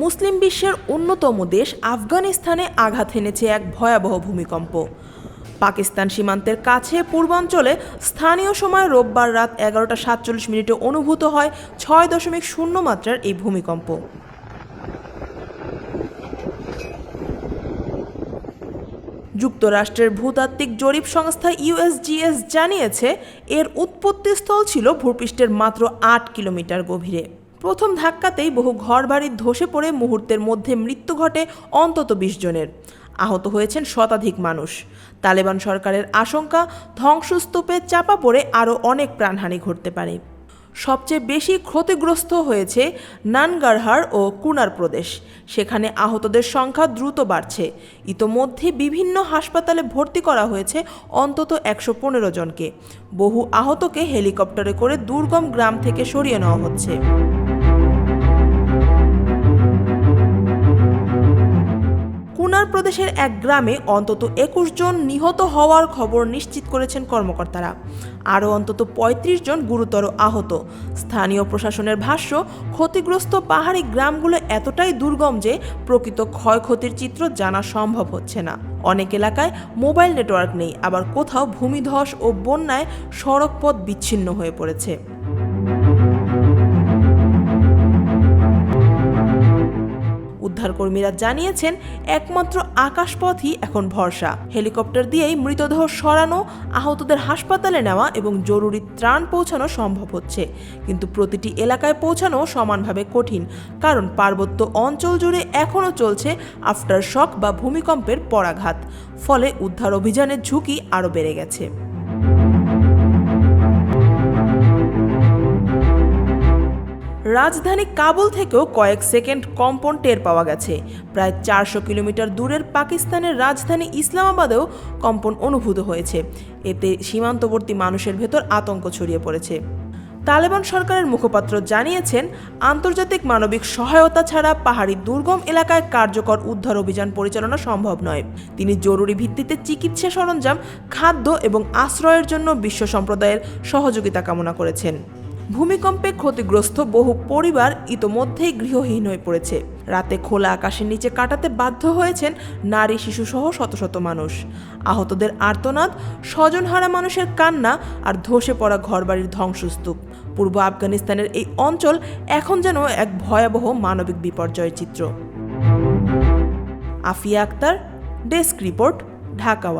মুসলিম বিশ্বের অন্যতম দেশ আফগানিস্তানে আঘাত হেনেছে এক ভয়াবহ ভূমিকম্প। পাকিস্তান সীমান্তের কাছে পূর্বাঞ্চলে স্থানীয় সময় রোববার রাত এগারোটা সাতচল্লিশ মিনিটে অনুভূত হয় ছয় দশমিক শূন্য মাত্রার এই ভূমিকম্প। যুক্তরাষ্ট্রের ভূতাত্ত্বিক জরিপ সংস্থা ইউএসজিএস জানিয়েছে, এর উৎপত্তিস্থল ছিল ভূপৃষ্ঠের মাত্র আট কিলোমিটার গভীরে। প্রথম ধাক্কাতেই বহু ঘরবাড়ি ধসে পড়ে মুহূর্তের মধ্যে মৃত্যু ঘটে অন্তত বিশ জনের। আহত হয়েছেন শতাধিক মানুষ। তালেবান সরকারের আশঙ্কা, ধ্বংসস্তূপে চাপা পড়ে আরও অনেক প্রাণহানি ঘটতে পারে। সবচেয়ে বেশি ক্ষতিগ্রস্ত হয়েছে নানগারহার ও কুনার প্রদেশ। সেখানে আহতদের সংখ্যা দ্রুত বাড়ছে। ইতোমধ্যে বিভিন্ন হাসপাতালে ভর্তি করা হয়েছে অন্তত একশো পনেরো জনকে। বহু আহতকে হেলিকপ্টারে করে দুর্গম গ্রাম থেকে সরিয়ে নেওয়া হচ্ছে। কুনার প্রদেশের এক গ্রামে অন্তত একুশ জন নিহত হওয়ার খবর নিশ্চিত করেছেন কর্মকর্তারা। আরও অন্তত ৩৫ জন গুরুতর আহত। স্থানীয় প্রশাসনের ভাষ্য, ক্ষতিগ্রস্ত পাহাড়ি গ্রামগুলো এতটাই দুর্গম যে প্রকৃত ক্ষয়ক্ষতির চিত্র জানা সম্ভব হচ্ছে না। অনেক এলাকায় মোবাইল নেটওয়ার্ক নেই, আবার কোথাও ভূমিধস ও বন্যায় সড়কপথ বিচ্ছিন্ন হয়ে পড়েছে। উদ্ধারকর্মীরা জানিয়েছেন, একমাত্র আকাশপথই এখন ভরসা। হেলিকপ্টার দিয়েই মৃতদেহ সরানো, আহতদের হাসপাতালে নেওয়া এবং জরুরি ত্রাণ পৌঁছানো সম্ভব হচ্ছে। কিন্তু প্রতিটি এলাকায় পৌঁছানো সমানভাবে কঠিন, কারণ পার্বত্য অঞ্চল জুড়ে এখনও চলছে আফটার শক বা ভূমিকম্পের পরাঘাত। ফলে উদ্ধার অভিযানের ঝুঁকি আরও বেড়ে গেছে। রাজধানী কাবুল থেকেও কয়েক সেকেন্ড কম্পন টের পাওয়া গেছে। প্রায় চারশো কিলোমিটার দূরের পাকিস্তানের রাজধানী ইসলামাবাদেও কম্পন অনুভূত হয়েছে। এতে সীমান্তবর্তী মানুষের ভেতর আতঙ্ক ছড়িয়ে পড়েছে। তালেবান সরকারের মুখপাত্র জানিয়েছেন, আন্তর্জাতিক মানবিক সহায়তা ছাড়া পাহাড়ি দুর্গম এলাকায় কার্যকর উদ্ধার অভিযান পরিচালনা সম্ভব নয়। তিনি জরুরি ভিত্তিতে চিকিৎসা সরঞ্জাম, খাদ্য এবং আশ্রয়ের জন্য বিশ্ব সম্প্রদায়ের সহযোগিতা কামনা করেছেন। ভূমিকম্পে ক্ষতিগ্রস্ত বহু পরিবার ইতোমধ্যেই গৃহহীন হয়ে পড়েছে। রাতে খোলা আকাশের নিচে কাটাতে বাধ্য হয়েছেন নারী শিশুসহ শত শত মানুষ। আহতদের আর্তনাদ, স্বজনহারা মানুষের কান্না আর ধসে পড়া ঘরবাড়ির ধ্বংসস্তূপ। পূর্ব আফগানিস্তানের এই অঞ্চল এখন যেন এক ভয়াবহ মানবিক বিপর্যয়ের চিত্র। Afia Akter, desk report, Dhaka